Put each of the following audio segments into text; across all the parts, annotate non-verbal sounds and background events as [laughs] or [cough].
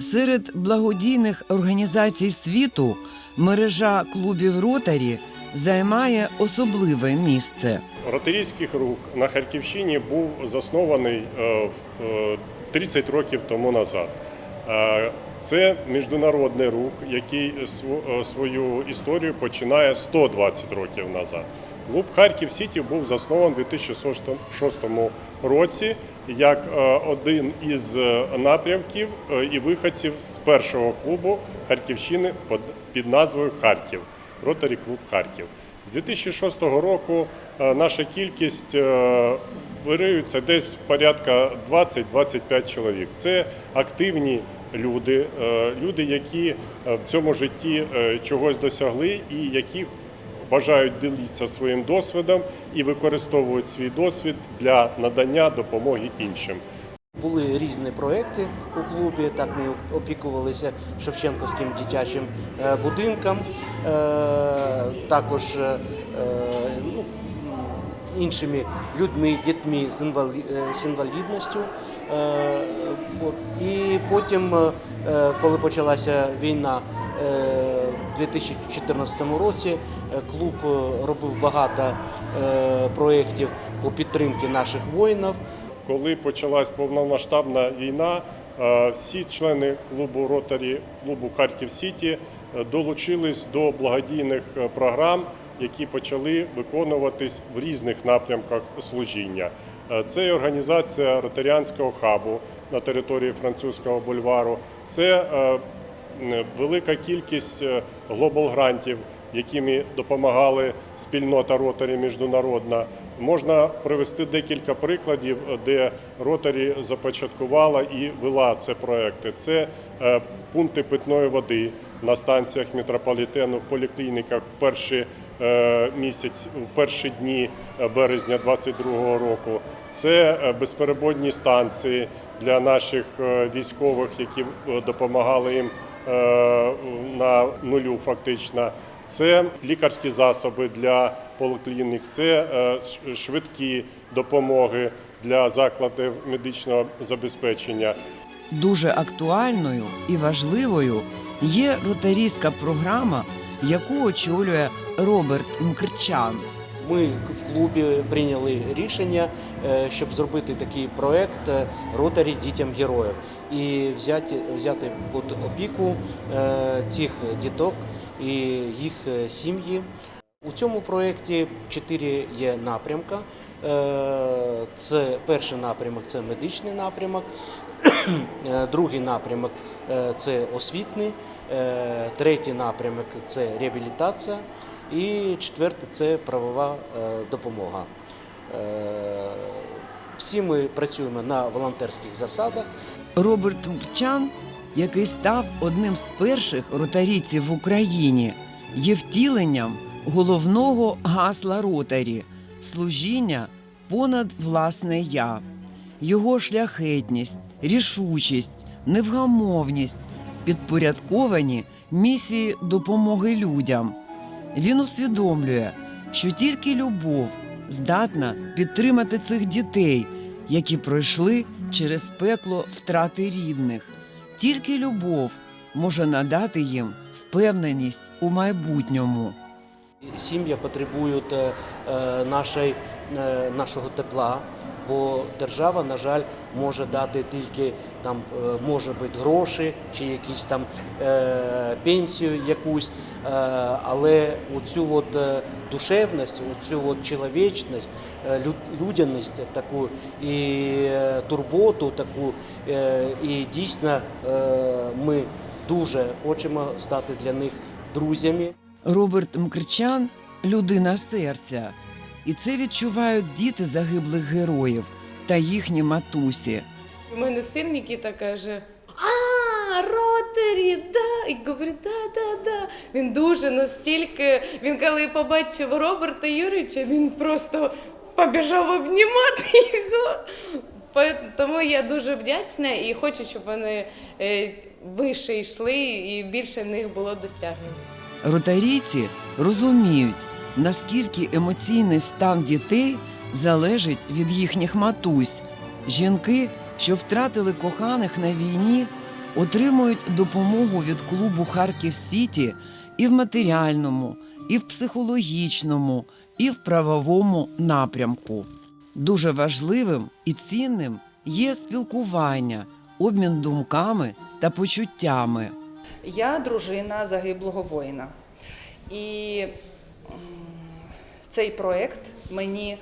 Серед благодійних організацій світу мережа клубів Ротарі займає особливе місце. Ротарійський рух на Харківщині був заснований е, в- е, 30 років тому назад. Е, Це міжнародний рух, який е, свою історію починає 120 років назад. Клуб Харків Сіті був заснований у 2006 році як е, один із напрямків і виходців з першого клубу Харківщини під- назвою Харків Ротарі Клуб Харків. З 2006 року наша кількість варіюється десь порядка 20-25 чоловік. Це активні люди, е, люди, які е, в цьому житті е, чогось досягли і які бажають ділитися своїм досвідом і використовують свій досвід для надання допомоги іншим. Були різні проекти у клубі. Так ми опікувалися Шевченківським дитячим будинком, також ну, іншими людьми, дітьми з інвалідністю. Е. І потім, е, коли почалася війна е, у 2014 році, е, клуб е, робив багато е, проєктів по підтримці наших воїнів. Коли почалась повномасштабна війна, е, всі члени клубу Ротарі клубу Харків Сіті е, долучились до благодійних е, програм, які почали виконуватись в різних напрямках служіння. Е, Це і організація ротаріанського хабу на території французького бульвару. Це е, велика кількість е, глобал-грантів, якими допомагали спільнота Ротарі міжнародна. Можна привести декілька прикладів, де Ротарі започаткувала і вела це проекти. Це пункти питної води на станціях метрополітену в поліклініках перші місяць, в перші дні е, березня 2022 року. Це е, безперебойні станції для наших е, військових, які е, допомагали їм е, на нулю фактично. Це лікарські засоби для поліклінік, це е, швидкі допомоги для закладів медичного забезпечення. Дуже актуальною і важливою є ротарійська програма, яку очолює Роберт Мкрчан. Ми в клубі прийняли рішення, е, щоб зробити такий проект е, Ротарі дітям героїв і взяти, взяти під опіку е, цих діток і їх сім'ї. У цьому проєкті чотири є напрямка. Це перший напрямок це медичний напрямок, другий напрямок це освітний, третій напрямок це реабілітація, і четвертий це правова е, допомога. Е, Всі ми працюємо на волонтерських засадах. Роберт Мкрчан, який став одним з перших ротарійців в Україні, є втіленням головного гасла ротарі служіння понад власне я. Його шляхетність, рішучість, невгамовність підпорядковані місії допомоги людям. Він усвідомлює, що тільки любов здатна підтримати цих дітей, які пройшли через пекло втрати рідних. Тільки любов може надати їм впевненість у майбутньому. Сім'я потребують е, е, е, нашого тепла, бо держава, на жаль, може дати тільки там, е, може бути гроші чи якісь там е, пенсію якусь, е, але оцю от душевність, оцю от чоловічність, люд- людяність таку і турботу таку, і дійсно ми дуже хочемо стати для них друзями. Роберт Мкрчан людина серця, і це відчувають діти загиблих героїв та їхні матусі. У мене син Нікіта каже: А, ротарі, да. І говорить, да, да, да. Він дуже настільки. Він коли побачив Роберта Юрича, він просто побіжав обнімати його. Тому я дуже вдячна і хочу, щоб вони е, вище йшли і більше в них було досягнень. Ротарійці розуміють, наскільки емоційний стан дітей залежить від їхніх матусь. Жінки, що втратили коханих на війні, отримують допомогу від клубу Харків Сіті і в матеріальному, і в психологічному, і в правовому напрямку. Дуже важливим і цінним є спілкування, обмін думками та почуттями. Я дружина загиблого воїна. І цей проєкт мені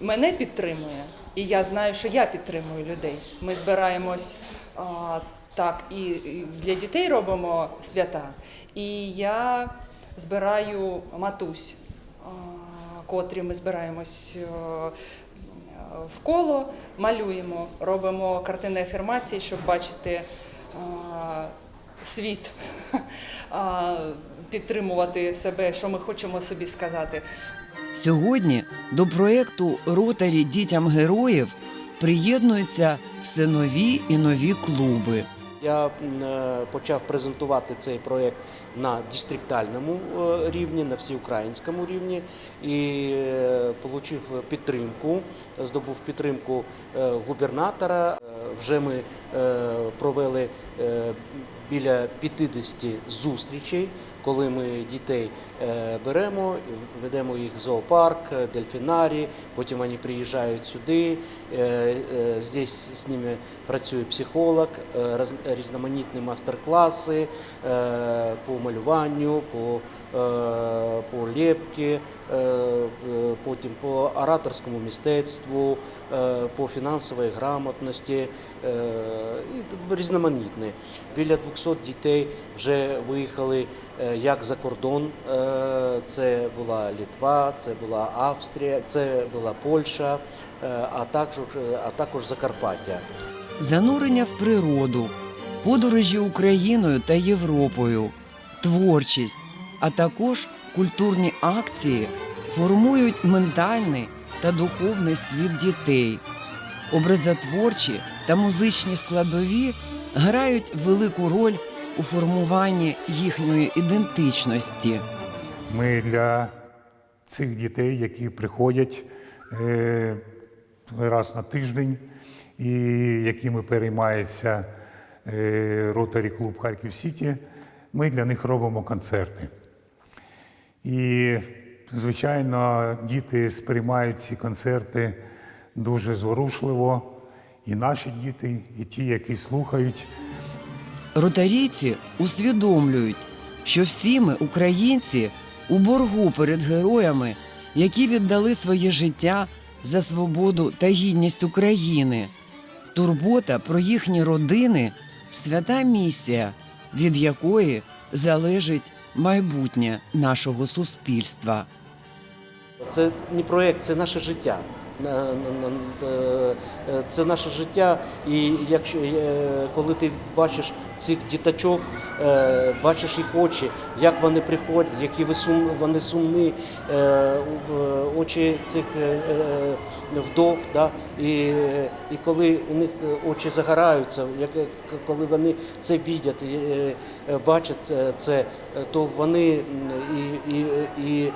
мене підтримує, і я знаю, що я підтримую людей. Ми збираємось а, так і для дітей робимо свята. І я збираю матусь, а, котрі ми збираємось. а, в коло, малюємо, робимо картини афірмації, щоб бачити а, світ, [laughs] підтримувати себе, що ми хочемо собі сказати. Сьогодні до проєкту Ротарі дітям героїв приєднуються все нові і нові клуби. Я е, почав презентувати цей проєкт на дистріктальному е, рівні, на всеукраїнському рівні і отримав підтримку, здобув підтримку е, губернатора. Е, Вже ми е, провели е, біля 50 зустрічей, коли ми дітей е, беремо, ведемо їх в зоопарк, е, дельфінарій, потім вони приїжджають сюди. е, Здесь з ними працює психолог, різноманітні мастер-класи по малюванню, по, по лепці, потім по ораторському мистецтву, е, по фінансовій грамотності і різноманітні. Біля 200 дітей вже виїхали як за кордон. Е, Це була Літва, це була Австрія, це була Польща, е, а також, а також Закарпаття. занурення в природу, подорожі Україною та Європою, творчість, а також культурні акції формують ментальний та духовний світ дітей. Образотворчі та музичні складові грають велику роль у формуванні їхньої ідентичності. Ми для цих дітей, які приходять е, раз на тиждень, і якими переймається е, Ротарі клуб Харків Сіті, ми для них робимо концерти. І, звичайно, діти сприймають ці концерти дуже зворушливо. І наші діти, і ті, які слухають. Ротарійці усвідомлюють, що всі ми, українці, у боргу перед героями, які віддали своє життя за свободу та гідність України. Турбота про їхні родини свята місія, від якої залежить майбутнє нашого суспільства. Це не проєкт, це наше життя. Е, Це наше життя, і якщо е, коли ти бачиш цих діточок, е, бачиш їх очі, як вони приходять, які вони сумні, е, е, очі цих вдов, да, і, і коли у них очі загораються, як коли вони це бачать, бачать це, то вони і, і, і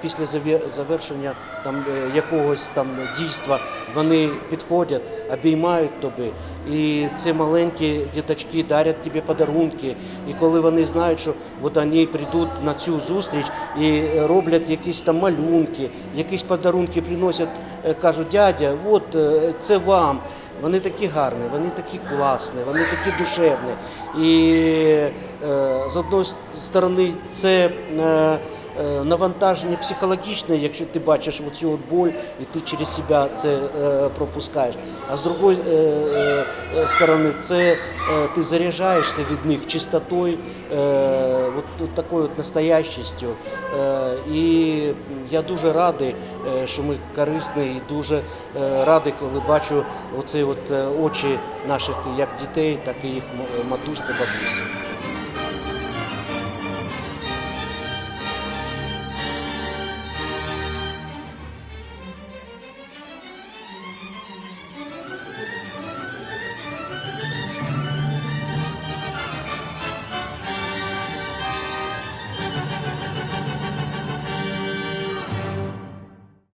після завершення там якогось там дійства вони підходять, обіймають тобі. І ці маленькі діточки дарять тобі подарунки. І коли вони знають, що от вони прийдуть на цю зустріч і роблять якісь там малюнки, якісь подарунки приносять, е, кажуть, дядя, от е, це вам. Вони такі гарні, вони такі класні, вони такі душевні. І е, з одної сторони це навантаження психологічне, якщо ти бачиш оцю боль і ти через себе це е, пропускаєш. А з другої е, е, сторони, це е, ти заряджаєшся від них чистотою, е, от, такою от настоящістю. Е, і я дуже радий, е, що ми корисні, і дуже е, радий, коли бачу оці от е, очі наших як дітей, так і їх матусь та бабусь.